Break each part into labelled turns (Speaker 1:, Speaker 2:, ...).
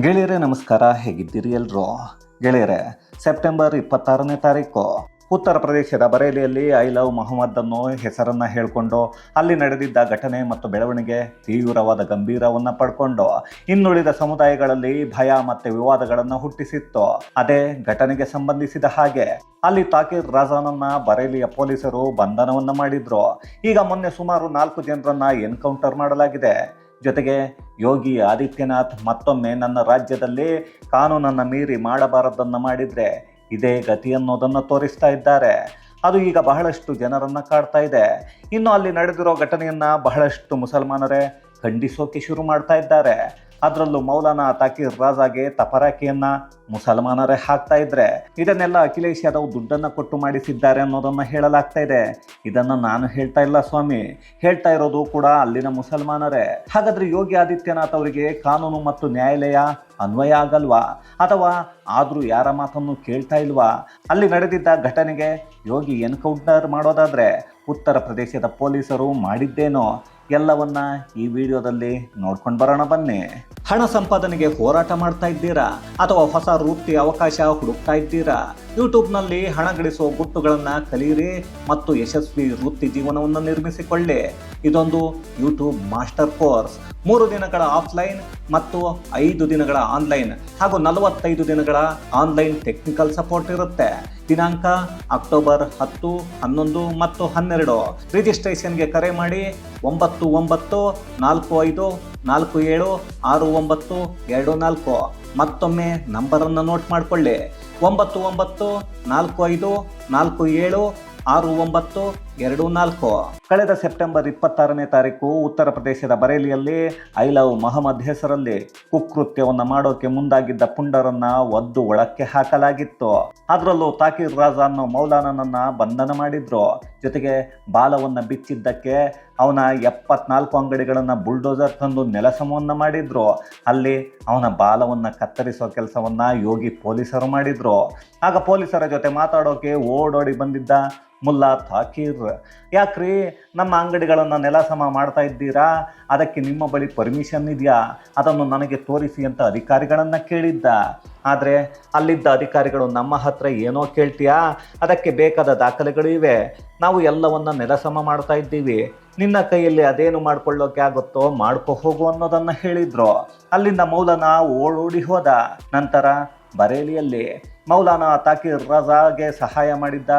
Speaker 1: ಗೆಳೆಯರೇ, ನಮಸ್ಕಾರ. ಹೇಗಿದ್ದೀರಿ ಎಲ್ರು? ಗೆಳೆಯರೇ, ಸೆಪ್ಟೆಂಬರ್ ಇಪ್ಪತ್ತಾರನೇ ತಾರೀಕು, ಉತ್ತರ ಪ್ರದೇಶದ ಬರೇಲಿಯಲ್ಲಿ ಐ ಲವ್ ಮೊಹಮ್ಮದ್ ಅನ್ನೋ ಹೆಸರನ್ನು ಹೇಳ್ಕೊಂಡು ಅಲ್ಲಿ ನಡೆದಿದ್ದ ಘಟನೆ ಮತ್ತು ಬೆಳವಣಿಗೆ ತೀವ್ರವಾದ ಗಂಭೀರವನ್ನು ಪಡ್ಕೊಂಡು ಇನ್ನುಳಿದ ಸಮುದಾಯಗಳಲ್ಲಿ ಭಯ ಮತ್ತು ವಿವಾದಗಳನ್ನು ಹುಟ್ಟಿಸಿತ್ತು. ಅದೇ ಘಟನೆಗೆ ಸಂಬಂಧಿಸಿದ ಹಾಗೆ ಅಲ್ಲಿ ತಾಕೀರ್ ರಾಜಾನನ್ನ ಬರೇಲಿಯ ಪೊಲೀಸರು ಬಂಧನವನ್ನು ಮಾಡಿದ್ರು. ಈಗ ಮೊನ್ನೆ ಸುಮಾರು ನಾಲ್ಕು ಜನರನ್ನ ಎನ್ಕೌಂಟರ್ ಮಾಡಲಾಗಿದೆ. ಜೊತೆಗೆ ಯೋಗಿ ಆದಿತ್ಯನಾಥ್ ಮತ್ತೊಮ್ಮೆ ನನ್ನ ರಾಜ್ಯದಲ್ಲಿ ಕಾನೂನನ್ನು ಮೀರಿ ಮಾಡಬಾರದನ್ನು ಮಾಡಿದರೆ ಇದೇ ಗತಿ ಅನ್ನೋದನ್ನು ತೋರಿಸ್ತಾ ಇದ್ದಾರೆ. ಅದು ಈಗ ಬಹಳಷ್ಟು ಜನರನ್ನು ಕಾಡ್ತಾ ಇದೆ. ಇನ್ನು ಅಲ್ಲಿ ನಡೆದಿರೋ ಘಟನೆಯನ್ನು ಬಹಳಷ್ಟು ಮುಸಲ್ಮಾನರೇ ಖಂಡಿಸೋಕೆ ಶುರು ಮಾಡ್ತಾ ಇದ್ದಾರೆ. ಅದರಲ್ಲೂ ಮೌಲಾನಾ ತಾಕೀರ್ ರಾಜಾಗೆ ತಪರಾಕಿಯನ್ನ ಮುಸಲ್ಮಾನರೇ ಹಾಕ್ತಾ ಇದ್ರೆ, ಇದನ್ನೆಲ್ಲ ಅಖಿಲೇಶ್ ಯಾದವ್ ದುಡ್ಡನ್ನ ಕೊಟ್ಟು ಮಾಡಿಸಿದ್ದಾರೆ ಅನ್ನೋದನ್ನ ಹೇಳಲಾಗ್ತಾ ಇದೆ. ಇದನ್ನ ನಾನು ಹೇಳ್ತಾ ಇಲ್ಲ ಸ್ವಾಮಿ. ಹೇಳ್ತಾ ಇರೋದು ಕೂಡ ಅಲ್ಲಿನ ಮುಸಲ್ಮಾನರೇ. ಹಾಗಾದ್ರೆ ಯೋಗಿ ಆದಿತ್ಯನಾಥ್ ಅವರಿಗೆ ಕಾನೂನು ಮತ್ತು ನ್ಯಾಯಾಲಯ ಅನ್ವಯ ಆಗಲ್ವಾ? ಅಥವಾ ಆದರೂ ಯಾರ ಮಾತನ್ನು ಕೇಳ್ತಾ ಇಲ್ವಾ? ಅಲ್ಲಿ ನಡೆದಿದ್ದ ಘಟನೆಗೆ ಯೋಗಿ ಎನ್ಕೌಂಟರ್ ಮಾಡೋದಾದ್ರೆ ಉತ್ತರ ಪ್ರದೇಶದ ಪೊಲೀಸರು ಮಾಡಿದ್ದೇನೋ ಎಲ್ಲವನ್ನ ಈ ವಿಡಿಯೋದಲ್ಲಿ ನೋಡ್ಕೊಂಡು ಬರೋಣ ಬನ್ನಿ. ಹಣ ಸಂಪಾದನೆಗೆ ಹೋರಾಟ ಮಾಡ್ತಾ ಇದ್ದೀರಾ? ಅಥವಾ ಹೊಸ ವೃತ್ತಿ ಅವಕಾಶ ಹುಡುಕ್ತಾ ಇದ್ದೀರಾ? ಯೂಟ್ಯೂಬ್ನಲ್ಲಿ ಹಣ ಗಳಿಸುವ ಗುಟ್ಟುಗಳನ್ನ ಕಲಿಯಿರಿ ಮತ್ತು ಯಶಸ್ವಿ ವೃತ್ತಿ ಜೀವನವನ್ನು ನಿರ್ಮಿಸಿಕೊಳ್ಳಿ. ಇದೊಂದು ಯೂಟ್ಯೂಬ್ ಮಾಸ್ಟರ್ ಕೋರ್ಸ್. ಮೂರು ದಿನಗಳ ಆಫ್ಲೈನ್ ಮತ್ತು ಐದು ದಿನಗಳ ಆನ್ಲೈನ್ ಹಾಗೂ ನಲವತ್ತೈದು ದಿನಗಳ ಆನ್ಲೈನ್ ಟೆಕ್ನಿಕಲ್ ಸಪೋರ್ಟ್ ಇರುತ್ತೆ. ದಿನಾಂಕ ಅಕ್ಟೋಬರ್ ಹತ್ತು, ಹನ್ನೊಂದು ಮತ್ತು ಹನ್ನೆರಡು. ರಿಜಿಸ್ಟ್ರೇಷನ್ಗೆ ಕರೆ ಮಾಡಿ ಒಂಬತ್ತು ಒಂಬತ್ತು ನಾಲ್ಕು ಐದು ನಾಲ್ಕು ಏಳು ಆರು ಒಂಬತ್ತು ಎರಡು ನಾಲ್ಕು. ಮತ್ತೊಮ್ಮೆ ನಂಬರನ್ನು ನೋಟ್ ಮಾಡಿಕೊಳ್ಳಿ. ಒಂಬತ್ತು ಒಂಬತ್ತು ನಾಲ್ಕು ಐದು ನಾಲ್ಕು ಏಳು ಆರು ಒಂಬತ್ತು ಎರಡು ನಾಲ್ಕು. ಕಳೆದ ಸೆಪ್ಟೆಂಬರ್ ಇಪ್ಪತ್ತಾರನೇ ತಾರೀಕು ಉತ್ತರ ಪ್ರದೇಶದ ಬರೇಲಿಯಲ್ಲಿ ಐ ಲವ್ ಮಹಮ್ಮದ್ ಹೆಸರಲ್ಲಿ ಕುಕೃತ್ಯವನ್ನು ಮಾಡೋಕೆ ಮುಂದಾಗಿದ್ದ ಪುಂಡರನ್ನ ಒದ್ದು ಒಳಕ್ಕೆ ಹಾಕಲಾಗಿತ್ತು. ಅದರಲ್ಲೂ ತಾಕೀರ್ ರಾಜ ಅನ್ನೋ ಮೌಲಾನನನ್ನ ಬಂಧನ ಮಾಡಿದ್ರು. ಜೊತೆಗೆ ಬಾಲವನ್ನ ಬಿಚ್ಚಿದ್ದಕ್ಕೆ ಅವನ ಎಪ್ಪತ್ನಾಲ್ಕು ಅಂಗಡಿಗಳನ್ನ ಬುಲ್ಡೋಸರ್ ತಂದು ನೆಲಸಮವನ್ನ ಮಾಡಿದ್ರು. ಅಲ್ಲಿ ಅವನ ಬಾಲವನ್ನ ಕತ್ತರಿಸೋ ಕೆಲಸವನ್ನ ಯೋಗಿ ಪೊಲೀಸರು ಮಾಡಿದ್ರು. ಆಗ ಪೊಲೀಸರ ಜೊತೆ ಮಾತಾಡೋಕೆ ಓಡೋಡಿ ಬಂದಿದ್ದ ಮುಲ್ಲಾ ತಾಕೀರ್ ಯಾಕ್ರಿ? ನಮ್ಮ ಅಂಗಡಿಗಳನ್ನು ನೆಲ ಸಮ ಮಾಡ್ತಾ ಇದ್ದೀರಾ? ಅದಕ್ಕೆ ನಿಮ್ಮ ಬಳಿ ಪರ್ಮಿಷನ್ ಇದೆಯಾ? ಅದನ್ನು ನನಗೆ ತೋರಿಸಿ ಅಂತ ಅಧಿಕಾರಿಗಳನ್ನು ಕೇಳಿದ್ದ. ಆದರೆ ಅಲ್ಲಿದ್ದ ಅಧಿಕಾರಿಗಳು ನಮ್ಮ ಹತ್ರ ಏನೋ ಕೇಳ್ತೀಯಾ? ಅದಕ್ಕೆ ಬೇಕಾದ ದಾಖಲೆಗಳು ಇವೆ. ನಾವು ನೆಲ ನೆಲಸಮ ಮಾಡ್ತಾ ಇದ್ದೀವಿ. ನಿನ್ನ ಕೈಯಲ್ಲಿ ಅದೇನು ಮಾಡ್ಕೊಳ್ಳೋಕೆ ಆಗುತ್ತೋ ಮಾಡ್ಕೊ ಹೋಗು ಅನ್ನೋದನ್ನು ಹೇಳಿದ್ರು. ಅಲ್ಲಿಂದ ಮೌಲನ ಓಡೋಡಿ ಹೋದ. ನಂತರ ಬರೇಲಿಯಲ್ಲಿ ಮೌಲಾನಾ ತಾಕೀರ್ ರಜಾಗೆ ಸಹಾಯ ಮಾಡಿದ್ದ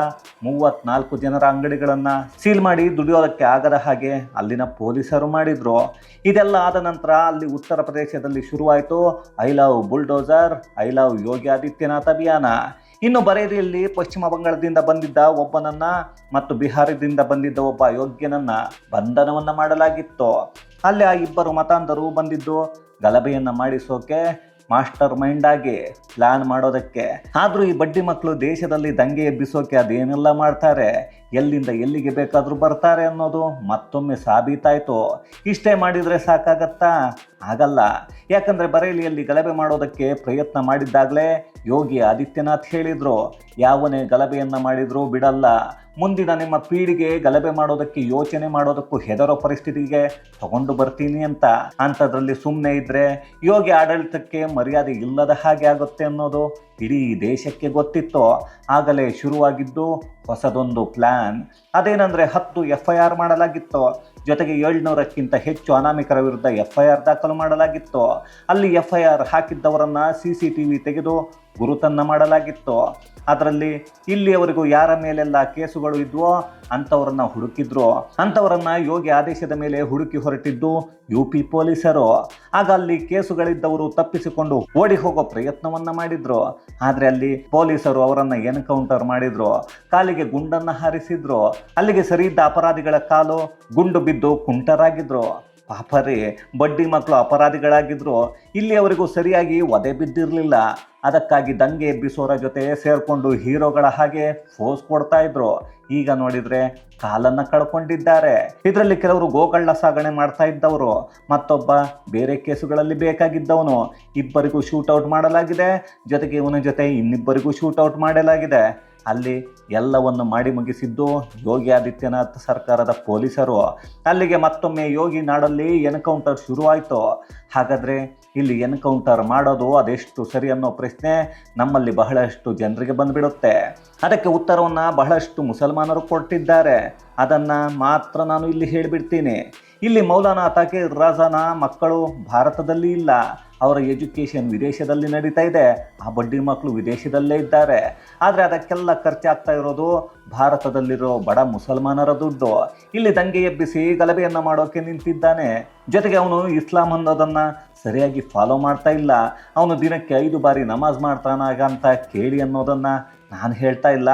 Speaker 1: ಮೂವತ್ನಾಲ್ಕು ಜನರ ಅಂಗಡಿಗಳನ್ನು ಸೀಲ್ ಮಾಡಿ ದುಡಿಯೋದಕ್ಕೆ ಆಗದ ಹಾಗೆ ಅಲ್ಲಿನ ಪೊಲೀಸರು ಮಾಡಿದರು. ಇದೆಲ್ಲ ಆದ ನಂತರ ಅಲ್ಲಿ ಉತ್ತರ ಪ್ರದೇಶದಲ್ಲಿ ಶುರುವಾಯಿತು I love bulldozer, I love Yogi Adityanath ಅಭಿಯಾನ. ಇನ್ನು ಬರೇಲಿಯಲ್ಲಿ ಪಶ್ಚಿಮ ಬಂಗಾಳದಿಂದ ಬಂದಿದ್ದ ಒಬ್ಬನನ್ನ ಮತ್ತು ಬಿಹಾರದಿಂದ ಬಂದಿದ್ದ ಒಬ್ಬ ಯೋಗ್ಯನನ್ನ ಬಂಧನವನ್ನು ಮಾಡಲಾಗಿತ್ತು. ಅಲ್ಲಿ ಆ ಇಬ್ಬರು ಮತಾಂಧರು ಬಂದಿದ್ದು ಗಲಭೆಯನ್ನು ಮಾಡಿಸೋಕೆ ಮಾಸ್ಟರ್ ಮೈಂಡ್ ಆಗಿ ಪ್ಲಾನ್ ಮಾಡೋದಕ್ಕೆ. ಆದರೂ ಈ ಬಡ್ಡಿ ಮಕ್ಕಳು ದೇಶದಲ್ಲಿ ದಂಗೆ ಎಬ್ಬಿಸೋಕೆ ಅದೇನೆಲ್ಲ ಮಾಡ್ತಾರೆ? ಎಲ್ಲಿಂದ ಎಲ್ಲಿಗೆ ಬೇಕಾದರೂ ಬರ್ತಾರೆ ಅನ್ನೋದು ಮತ್ತೊಮ್ಮೆ ಸಾಬೀತಾಯಿತು. ಇಷ್ಟೇ ಮಾಡಿದರೆ ಸಾಕಾಗತ್ತಾ? ಆಗಲ್ಲ. ಯಾಕಂದರೆ ಬರೇಲಿಯಲ್ಲಿ ಗಲಭೆ ಮಾಡೋದಕ್ಕೆ ಪ್ರಯತ್ನ ಮಾಡಿದ್ದಾಗಲೇ ಯೋಗಿ ಆದಿತ್ಯನಾಥ್ ಹೇಳಿದರು, ಯಾವನೇ ಗಲಭೆಯನ್ನು ಮಾಡಿದರೂ ಬಿಡಲ್ಲ. ಮುಂದಿನ ನಿಮ್ಮ ಪೀಳಿಗೆ ಗಲಭೆ ಮಾಡೋದಕ್ಕೆ ಯೋಚನೆ ಮಾಡೋದಕ್ಕೂ ಹೆದರೋ ಪರಿಸ್ಥಿತಿಗೆ ತಗೊಂಡು ಬರ್ತೀನಿ ಅಂತ. ಅಂಥದ್ರಲ್ಲಿ ಸುಮ್ಮನೆ ಇದ್ದರೆ ಯೋಗಿ ಆಡಳಿತಕ್ಕೆ ಮರ್ಯಾದೆ ಇಲ್ಲದ ಹಾಗೆ ಆಗುತ್ತೆ ಅನ್ನೋದು ಇಡೀ ದೇಶಕ್ಕೆ ಗೊತ್ತಿತ್ತು. ಆಗಲೇ ಶುರುವಾಗಿದ್ದು ಹೊಸದೊಂದು ಪ್ಲ್ಯಾನ್ ಅದೇನೆಂದರೆ ಹತ್ತು ಎಫ್ ಐ ಆರ್ ಮಾಡಲಾಗಿತ್ತು. ಜೊತೆಗೆ ಏಳ್ನೂರಕ್ಕಿಂತ ಹೆಚ್ಚು ಅನಾಮಿಕರ ವಿರುದ್ಧ ಎಫ್ಐಆರ್ ದಾಖಲು ಮಾಡಲಾಗಿತ್ತು. ಅಲ್ಲಿ ಎಫ್ಐಆರ್ ಹಾಕಿದ್ದವರನ್ನು ಸಿ ಸಿ ತೆಗೆದು ಗುರುತನ್ನ ಮಾಡಲಾಗಿತ್ತು. ಅದರಲ್ಲಿ ಇಲ್ಲಿಯವರೆಗೂ ಯಾರ ಮೇಲೆಲ್ಲ ಕೇಸುಗಳು ಇದ್ವೋ ಅಂಥವರನ್ನ ಹುಡುಕಿದ್ರು. ಅಂಥವರನ್ನ ಯೋಗಿ ಆದೇಶದ ಮೇಲೆ ಹುಡುಕಿ ಹೊರಟಿದ್ದು ಯು ಪಿ ಪೊಲೀಸರು. ಆಗ ಅಲ್ಲಿ ಕೇಸುಗಳಿದ್ದವರು ತಪ್ಪಿಸಿಕೊಂಡು ಓಡಿ ಹೋಗೋ ಪ್ರಯತ್ನವನ್ನ ಮಾಡಿದ್ರು. ಆದರೆ ಅಲ್ಲಿ ಪೊಲೀಸರು ಅವರನ್ನ ಎನ್ಕೌಂಟರ್ ಮಾಡಿದ್ರು. ಕಾಲಿಗೆ ಗುಂಡನ್ನ ಹಾರಿಸಿದ್ರು. ಅಲ್ಲಿಗೆ ಸರಿಯಿದ್ದ ಅಪರಾಧಿಗಳ ಕಾಲು ಗುಂಡು ಬಿದ್ದು ಕುಂಟರಾಗಿದ್ರು, ಪಾಪರಿ, ಬಡ್ಡಿ ಮಕ್ಕಳು ಅಪರಾಧಿಗಳಾಗಿದ್ರು, ಇಲ್ಲಿಯವರೆಗೂ ಸರಿಯಾಗಿ ಒದೆ ಬಿದ್ದಿರಲಿಲ್ಲ. ಅದಕ್ಕಾಗಿ ದಂಗೆ ಎಬ್ಬಿಸೋರ ಜೊತೆ ಸೇರಿಕೊಂಡು ಹೀರೋಗಳ ಹಾಗೆ ಫೋಸ್ ಕೊಡ್ತಾ ಇದ್ರು. ಈಗ ನೋಡಿದ್ರೆ ಕಾಲನ್ನ ಕಳ್ಕೊಂಡಿದ್ದಾರೆ. ಇದರಲ್ಲಿ ಕೆಲವರು ಗೋಕಳ್ಳ ಸಾಗಣೆ ಮಾಡ್ತಾ ಇದ್ದವರು. ಮತ್ತೊಬ್ಬ ಬೇರೆ ಕೇಸುಗಳಲ್ಲಿ ಬೇಕಾಗಿದ್ದವನು. ಇಬ್ಬರಿಗೂ ಶೂಟೌಟ್ ಮಾಡಲಾಗಿದೆ. ಜೊತೆಗೆ ಇವನ ಜೊತೆ ಇನ್ನಿಬ್ಬರಿಗೂ ಶೂಟೌಟ್ ಮಾಡಲಾಗಿದೆ. ಅಲ್ಲಿ ಎಲ್ಲವನ್ನು ಮಾಡಿ ಮುಗಿಸಿದ್ದು ಯೋಗಿ ಆದಿತ್ಯನಾಥ್ ಸರ್ಕಾರದ ಪೊಲೀಸರು. ಅಲ್ಲಿಗೆ ಮತ್ತೊಮ್ಮೆ ಯೋಗಿ ನಾಡಲ್ಲಿ ಎನ್ಕೌಂಟರ್ ಶುರುವಾಯಿತು. ಹಾಗಾದರೆ ಇಲ್ಲಿ ಎನ್ಕೌಂಟರ್ ಮಾಡೋದು ಅದೆಷ್ಟು ಸರಿ ಅನ್ನೋ ಪ್ರಶ್ನೆ ನಮ್ಮಲ್ಲಿ ಬಹಳಷ್ಟು ಜನರಿಗೆ ಬಂದುಬಿಡುತ್ತೆ. ಅದಕ್ಕೆ ಉತ್ತರವನ್ನು ಬಹಳಷ್ಟು ಮುಸಲ್ಮಾನರು ಕೊಟ್ಟಿದ್ದಾರೆ. ಅದನ್ನು ಮಾತ್ರ ನಾನು ಇಲ್ಲಿ ಹೇಳಿಬಿಡ್ತೀನಿ. ಇಲ್ಲಿ ಮೌಲಾನಾ ತಾಕೀರ್ ರಾಜಾನ ಮಕ್ಕಳು ಭಾರತದಲ್ಲಿ ಇಲ್ಲ. ಅವರ ಎಜುಕೇಷನ್ ವಿದೇಶದಲ್ಲಿ ನಡೀತಾ ಇದೆ. ಆ ಬಡ್ಡಿ ಮಕ್ಕಳು ವಿದೇಶದಲ್ಲೇ ಇದ್ದಾರೆ. ಆದರೆ ಅದಕ್ಕೆಲ್ಲ ಖರ್ಚಾಗ್ತಾ ಇರೋದು ಭಾರತದಲ್ಲಿರೋ ಬಡ ಮುಸಲ್ಮಾನರ ದುಡ್ಡು. ಇಲ್ಲಿ ದಂಗೆ ಎಬ್ಬಿಸಿ ಗಲಭೆಯನ್ನು ಮಾಡೋಕೆ ನಿಂತಿದ್ದಾನೆ. ಜೊತೆಗೆ ಅವನು ಇಸ್ಲಾಂ ಅನ್ನೋದನ್ನು ಸರಿಯಾಗಿ ಫಾಲೋ ಮಾಡ್ತಾ ಇಲ್ಲ. ಅವನು ದಿನಕ್ಕೆ ಐದು ಬಾರಿ ನಮಾಜ್ ಮಾಡ್ತಾನಾಗ ಅಂತ ಕೇಳಿ ಅನ್ನೋದನ್ನು ನಾನು ಹೇಳ್ತಾ ಇಲ್ಲ.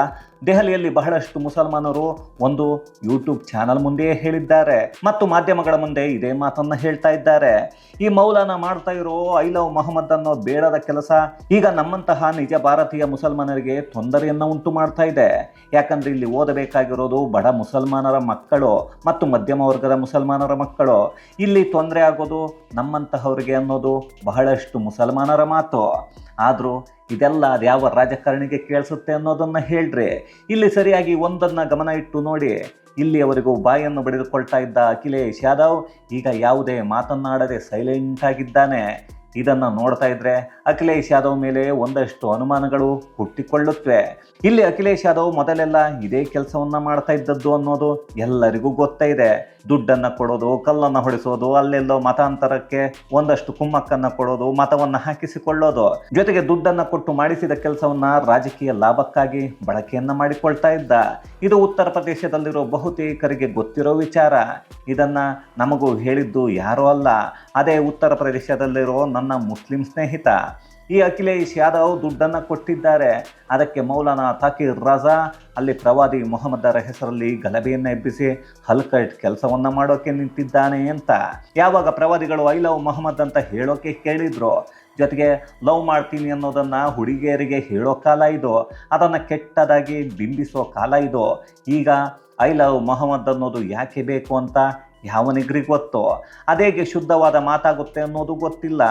Speaker 1: ದೆಹಲಿಯಲ್ಲಿ ಬಹಳಷ್ಟು ಮುಸಲ್ಮಾನರು ಒಂದು ಯೂಟ್ಯೂಬ್ ಚಾನಲ್ ಮುಂದೆಯೇ ಹೇಳಿದ್ದಾರೆ. ಮತ್ತು ಮಾಧ್ಯಮಗಳ ಮುಂದೆ ಇದೇ ಮಾತನ್ನು ಹೇಳ್ತಾ ಇದ್ದಾರೆ. ಈ ಮೌಲಾನ ಮಾಡ್ತಾ ಇರೋ ಐ ಲವ್ ಮೊಹಮ್ಮದ್ ಅನ್ನೋ ಬೇಡದ ಕೆಲಸ ಈಗ ನಮ್ಮಂತಹ ನಿಜ ಭಾರತೀಯ ಮುಸಲ್ಮಾನರಿಗೆ ತೊಂದರೆಯನ್ನು ಉಂಟು ಮಾಡ್ತಾ ಇದೆ. ಯಾಕಂದ್ರೆ ಇಲ್ಲಿ ಓದಬೇಕಾಗಿರೋದು ಬಡ ಮುಸಲ್ಮಾನರ ಮಕ್ಕಳು ಮತ್ತು ಮಧ್ಯಮ ವರ್ಗದ ಮುಸಲ್ಮಾನರ ಮಕ್ಕಳು. ಇಲ್ಲಿ ತೊಂದರೆ ಆಗೋದು ನಮ್ಮಂತಹವರಿಗೆ ಅನ್ನೋದು ಬಹಳಷ್ಟು ಮುಸಲ್ಮಾನರ ಮಾತು. ಆದರೂ ಇದೆಲ್ಲ ಯಾವ ರಾಜಕಾರಣಿಗೆ ಕೇಳಿಸುತ್ತೆ ಅನ್ನೋದನ್ನು ಹೇಳ್ರಿ. ಇಲ್ಲಿ ಸರಿಯಾಗಿ ಒಂದನ್ನ ಗಮನ ಇಟ್ಟು ನೋಡಿ. ಇಲ್ಲಿಯವರೆಗೂ ಬಾಯನ್ನು ಬಡಿದುಕೊಳ್ತಾ ಇದ್ದ ಅಖಿಲೇಶ್ ಯಾದವ್ ಈಗ ಯಾವುದೇ ಮಾತನ್ನಾಡದೆ ಸೈಲೆಂಟ್ ಆಗಿದ್ದಾನೆ. ಇದನ್ನು ನೋಡ್ತಾ ಇದ್ರೆ ಅಖಿಲೇಶ್ ಯಾದವ್ ಮೇಲೆ ಒಂದಷ್ಟು ಅನುಮಾನಗಳು ಹುಟ್ಟಿಕೊಳ್ಳುತ್ತವೆ. ಇಲ್ಲಿ ಅಖಿಲೇಶ್ ಯಾದವ್ ಮೊದಲೆಲ್ಲ ಇದೇ ಕೆಲಸವನ್ನ ಮಾಡ್ತಾ ಇದ್ದದ್ದು ಅನ್ನೋದು ಎಲ್ಲರಿಗೂ ಗೊತ್ತೇ ಇದೆ. ದುಡ್ಡನ್ನ ಕೊಡೋದು, ಕಲ್ಲನ್ನ ಹೊಡಿಸೋದು, ಅಲ್ಲೆಲ್ಲೋ ಮತಾಂತರಕ್ಕೆ ಒಂದಷ್ಟು ಕುಮ್ಮಕ್ಕನ್ನ ಕೊಡೋದು, ಮತವನ್ನ ಹಾಕಿಸಿಕೊಳ್ಳೋದು. ಜೊತೆಗೆ ದುಡ್ಡನ್ನ ಕೊಟ್ಟು ಮಾಡಿಸಿದ ಕೆಲಸವನ್ನ ರಾಜಕೀಯ ಲಾಭಕ್ಕಾಗಿ ಬಳಕೆಯನ್ನ ಮಾಡಿಕೊಳ್ತಾ ಇದ್ದ. ಇದು ಉತ್ತರ ಪ್ರದೇಶದಲ್ಲಿರೋ ಬಹುತೇಕರಿಗೆ ಗೊತ್ತಿರೋ ವಿಚಾರ. ಇದನ್ನ ನಮಗೂ ಹೇಳಿದ್ದು ಯಾರೂ ಅಲ್ಲ. ಅದೇ ಉತ್ತರ ಪ್ರದೇಶದಲ್ಲಿರೋ ನನ್ನ ಮುಸ್ಲಿಂ ಸ್ನೇಹಿತ. ಈ ಅಖಿಲೇಶ್ ಯಾದವ್ ದುಡ್ಡನ್ನು ಕೊಟ್ಟಿದ್ದಾರೆ. ಅದಕ್ಕೆ ಮೌಲಾನಾ ತಾಕೀರ್ ರಜಾ, ಅಲ್ಲಿ ಪ್ರವಾದಿ ಮೊಹಮ್ಮದರ ಹೆಸರಲ್ಲಿ ಗಲಭೆಯನ್ನು ಎಬ್ಬಿಸಿ ಹಲ್ಕಟ್ ಕೆಲಸವನ್ನು ಮಾಡೋಕೆ ನಿಂತಿದ್ದಾನೆ ಅಂತ. ಯಾವಾಗ ಪ್ರವಾದಿಗಳು ಐ ಲವ್ ಮೊಹಮ್ಮದ್ ಅಂತ ಹೇಳೋಕೆ ಕೇಳಿದ್ರು. ಜೊತೆಗೆ ಲವ್ ಮಾಡ್ತೀನಿ ಅನ್ನೋದನ್ನು ಹುಡುಗಿಯರಿಗೆ ಹೇಳೋ ಕಾಲ ಇದು. ಅದನ್ನು ಕೆಟ್ಟದಾಗಿ ಬಿಂಬಿಸೋ ಕಾಲ ಇದು. ಈಗ ಐ ಲವ್ ಮೊಹಮ್ಮದ್ ಅನ್ನೋದು ಯಾಕೆ ಬೇಕು ಅಂತ ಯಾವನಿಗ್ರಿಗೆ ಗೊತ್ತೋ ಅದೇಗೆ ಶುದ್ಧವಾದ ಮಾತಾಗುತ್ತೆ ಅನ್ನೋದು ಗೊತ್ತಿಲ್ಲ.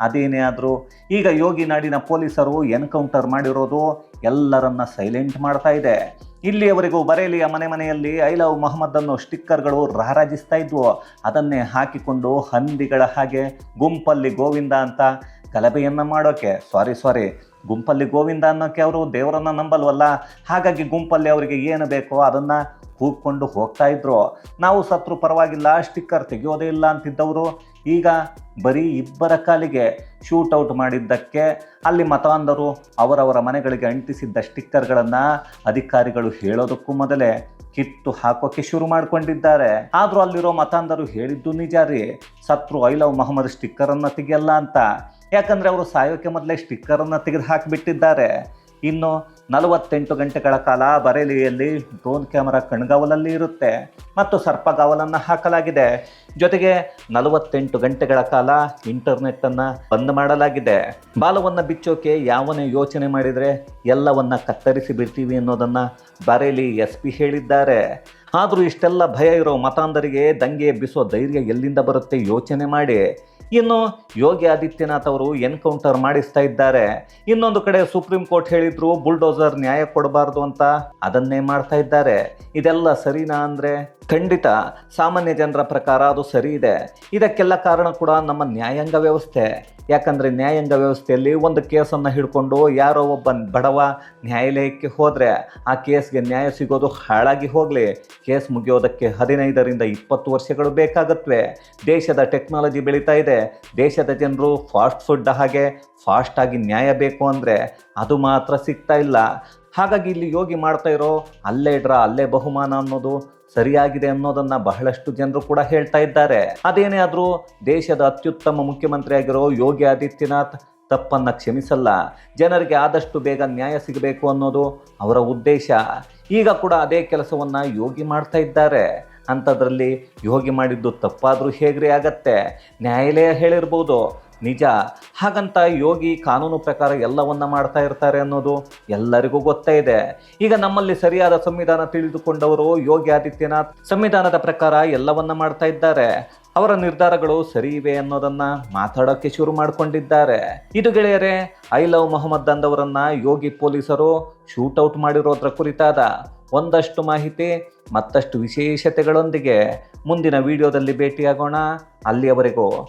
Speaker 1: ಅದೇನೇ ಆದರೂ, ಈಗ ಯೋಗಿ ನಾಡಿನ ಪೊಲೀಸರು ಎನ್ಕೌಂಟರ್ ಮಾಡಿರೋದು ಎಲ್ಲರನ್ನ ಸೈಲೆಂಟ್ ಮಾಡ್ತಾ ಇದೆ. ಇಲ್ಲಿಯವರೆಗೂ ಬರೇಲಿಯ ಮನೆ ಮನೆಯಲ್ಲಿ ಐ ಲವ್ ಮೊಹಮ್ಮದ್ ಅನ್ನೋ ಸ್ಟಿಕ್ಕರ್ಗಳು ರಾರಾಜಿಸ್ತಾ ಇದ್ವು. ಅದನ್ನೇ ಹಾಕಿಕೊಂಡು ಹಂದಿಗಳ ಹಾಗೆ ಗುಂಪಲ್ಲಿ ಗೋವಿಂದ ಅಂತ ಗಲಭೆಯನ್ನು ಮಾಡೋಕೆ ಸಾರಿ ಸಾರಿ ಗುಂಪಲ್ಲಿ ಗೋವಿಂದ ಅನ್ನೋಕ್ಕೆ ಅವರು ದೇವರನ್ನ ನಂಬಲ್ವಲ್ಲ? ಹಾಗಾಗಿ ಗುಂಪಲ್ಲಿ ಅವರಿಗೆ ಏನು ಬೇಕೋ ಅದನ್ನು ಕೂಗ್ಕೊಂಡು ಹೋಗ್ತಾ ಇದ್ರು. ನಾವು ಸತ್ರು ಪರವಾಗಿಲ್ಲ ಸ್ಟಿಕ್ಕರ್ ತೆಗೆಯೋದೇ ಇಲ್ಲ ಅಂತಿದ್ದವರು. ಈಗ ಬರೀ ಇಬ್ಬರ ಕಾಲಿಗೆ ಶೂಟೌಟ್ ಮಾಡಿದ್ದಕ್ಕೆ ಅಲ್ಲಿ ಮತಾಂಧರು ಅವರವರ ಮನೆಗಳಿಗೆ ಅಂಟಿಸಿದ್ದ ಸ್ಟಿಕ್ಕರ್ಗಳನ್ನು ಅಧಿಕಾರಿಗಳು ಹೇಳೋದಕ್ಕೂ ಮೊದಲೇ ಕಿತ್ತು ಹಾಕೋಕ್ಕೆ ಶುರು ಮಾಡಿಕೊಂಡಿದ್ದಾರೆ. ಆದರೂ ಅಲ್ಲಿರೋ ಮತಾಂಧರು ಹೇಳಿದ್ದು ನಿಜ ರೀ. ಸತ್ರು ಐ ಲವ್ ಮೊಹಮ್ಮದ್ ಸ್ಟಿಕ್ಕರನ್ನು ತೆಗೆಯಲ್ಲ ಅಂತ. ಯಾಕಂದರೆ ಅವರು ಸಾಯೋಕೆ ಮೊದಲೇ ಸ್ಟಿಕ್ಕರನ್ನು ತೆಗೆದು ಹಾಕಿಬಿಟ್ಟಿದ್ದಾರೆ. ಇನ್ನು ನಲವತ್ತೆಂಟು ಗಂಟೆಗಳ ಕಾಲ ಬರೇಲಿಯಲ್ಲಿ ಡ್ರೋನ್ ಕ್ಯಾಮರಾ ಕಣ್ಗಾವಲಲ್ಲಿ ಇರುತ್ತೆ ಮತ್ತು ಸರ್ಪಗಾವಲನ್ನು ಹಾಕಲಾಗಿದೆ. ಜೊತೆಗೆ ನಲವತ್ತೆಂಟು ಗಂಟೆಗಳ ಕಾಲ ಇಂಟರ್ನೆಟ್ಟನ್ನು ಬಂದ್ ಮಾಡಲಾಗಿದೆ. ಬಾಲವನ್ನು ಬಿಚ್ಚೋಕೆ ಯಾವನೇ ಯೋಚನೆ ಮಾಡಿದರೆ ಎಲ್ಲವನ್ನ ಕತ್ತರಿಸಿ ಬಿಡ್ತೀವಿ ಅನ್ನೋದನ್ನು ಬರೇಲಿ ಎಸ್ ಪಿ ಹೇಳಿದ್ದಾರೆ. ಆದರೂ ಇಷ್ಟೆಲ್ಲ ಭಯ ಇರೋ ಮತಾಂಧರಿಗೆ ದಂಗೆ ಎಬ್ಬಿಸೋ ಧೈರ್ಯ ಎಲ್ಲಿಂದ ಬರುತ್ತೆ ಯೋಚನೆ ಮಾಡಿ. ಇನ್ನು ಯೋಗಿ ಆದಿತ್ಯನಾಥ್ ಅವರು ಎನ್ಕೌಂಟರ್ ಮಾಡಿಸ್ತಾ ಇದ್ದಾರೆ. ಇನ್ನೊಂದು ಕಡೆ ಸುಪ್ರೀಂ ಕೋರ್ಟ್ ಹೇಳಿದ್ರು ಬುಲ್ಡೋಸರ್ ನ್ಯಾಯ ಕೊಡಬಾರ್ದು ಅಂತ ಅದನ್ನೇ ಮಾಡ್ತಾ ಇದ್ದಾರೆ. ಇದೆಲ್ಲ ಸರಿನಾ ಅಂದರೆ? ಖಂಡಿತ, ಸಾಮಾನ್ಯ ಜನರ ಪ್ರಕಾರ ಅದು ಸರಿ ಇದೆ. ಇದಕ್ಕೆಲ್ಲ ಕಾರಣ ಕೂಡ ನಮ್ಮ ನ್ಯಾಯಾಂಗ ವ್ಯವಸ್ಥೆ. ಯಾಕಂದರೆ ನ್ಯಾಯಾಂಗ ವ್ಯವಸ್ಥೆಯಲ್ಲಿ ಒಂದು ಕೇಸನ್ನು ಹಿಡ್ಕೊಂಡು ಯಾರೋ ಒಬ್ಬ ಬಡವ ನ್ಯಾಯಾಲಯಕ್ಕೆ ಹೋದರೆ ಆ ಕೇಸ್ಗೆ ನ್ಯಾಯ ಸಿಗೋದು ಹಾಳಾಗಿ ಹೋಗಲಿ. ಕೇಸ್ ಮುಗಿಯೋದಕ್ಕೆ ಹದಿನೈದರಿಂದ ಇಪ್ಪತ್ತು ವರ್ಷಗಳು ಬೇಕಾಗತ್ವೆ. ದೇಶದ ಟೆಕ್ನಾಲಜಿ ಬೆಳೀತಾ ಇದೆ. ದೇಶದ ಜನರು ಫಾಸ್ಟ್ ಫುಡ್ ಹಾಗೆ ಫಾಸ್ಟಾಗಿ ನ್ಯಾಯ ಬೇಕು ಅಂದರೆ ಅದು ಮಾತ್ರ ಸಿಗ್ತಾ ಇಲ್ಲ. ಹಾಗಾಗಿ ಇಲ್ಲಿ ಯೋಗಿ ಮಾಡ್ತಾ ಇರೋ, ಅಲ್ಲೇ ಡ್ರಾ ಅಲ್ಲೇ ಬಹುಮಾನ ಅನ್ನೋದು ಸರಿಯಾಗಿದೆ ಅನ್ನೋದನ್ನ ಬಹಳಷ್ಟು ಜನರು ಕೂಡ ಹೇಳ್ತಾ ಇದ್ದಾರೆ. ಅದೇನೇ ಆದರೂ ದೇಶದ ಅತ್ಯುತ್ತಮ ಮುಖ್ಯಮಂತ್ರಿಯಾಗಿರೋ ಯೋಗಿ ಆದಿತ್ಯನಾಥ್ ತಪ್ಪನ್ನ ಕ್ಷಮಿಸಲ್ಲ. ಜನರಿಗೆ ಆದಷ್ಟು ಬೇಗ ನ್ಯಾಯ ಸಿಗಬೇಕು ಅನ್ನೋದು ಅವರ ಉದ್ದೇಶ. ಈಗ ಕೂಡ ಅದೇ ಕೆಲಸವನ್ನ ಯೋಗಿ ಮಾಡ್ತಾ ಇದ್ದಾರೆ. ಅಂಥದ್ರಲ್ಲಿ ಯೋಗಿ ಮಾಡಿದ್ದು ತಪ್ಪಾದರೂ ಹೇಗ್ರಿ ಆಗತ್ತೆ? ನ್ಯಾಯಾಲಯ ಹೇಳಿರ್ಬೋದು. ನಿಜ, ಹಾಗಂತ ಯೋಗಿ ಕಾನೂನು ಪ್ರಕಾರ ಎಲ್ಲವನ್ನ ಮಾಡ್ತಾ ಇರ್ತಾರೆ ಅನ್ನೋದು ಎಲ್ಲರಿಗೂ ಗೊತ್ತೇ ಇದೆ. ಈಗ ನಮ್ಮಲ್ಲಿ ಸರಿಯಾದ ಸಂವಿಧಾನ ತಿಳಿದುಕೊಂಡವರು ಯೋಗಿ ಆದಿತ್ಯನಾಥ್. ಸಂವಿಧಾನದ ಪ್ರಕಾರ ಎಲ್ಲವನ್ನ ಮಾಡ್ತಾ ಇದ್ದಾರೆ. ಅವರ ನಿರ್ಧಾರಗಳು ಸರಿ ಇವೆ ಅನ್ನೋದನ್ನ ಮಾತಾಡೋಕೆ ಶುರು ಮಾಡಿಕೊಂಡಿದ್ದಾರೆ. ಇದು ಗೆಳೆಯರೆ, ಐ ಲವ್ ಮೊಹಮ್ಮದ್ ಅಂದವರನ್ನ ಯೋಗಿ ಪೊಲೀಸರು ಶೂಟೌಟ್ ಮಾಡಿರೋದ್ರ ಕುರಿತಾದ ಒಂದಷ್ಟು ಮಾಹಿತಿ, ಮತ್ತಷ್ಟು ವಿಶೇಷತೆಗಳೊಂದಿಗೆ ಮುಂದಿನ ವಿಡಿಯೋದಲ್ಲಿ ಭೇಟಿಯಾಗೋಣ. ಅಲ್ಲಿಯವರೆಗೂ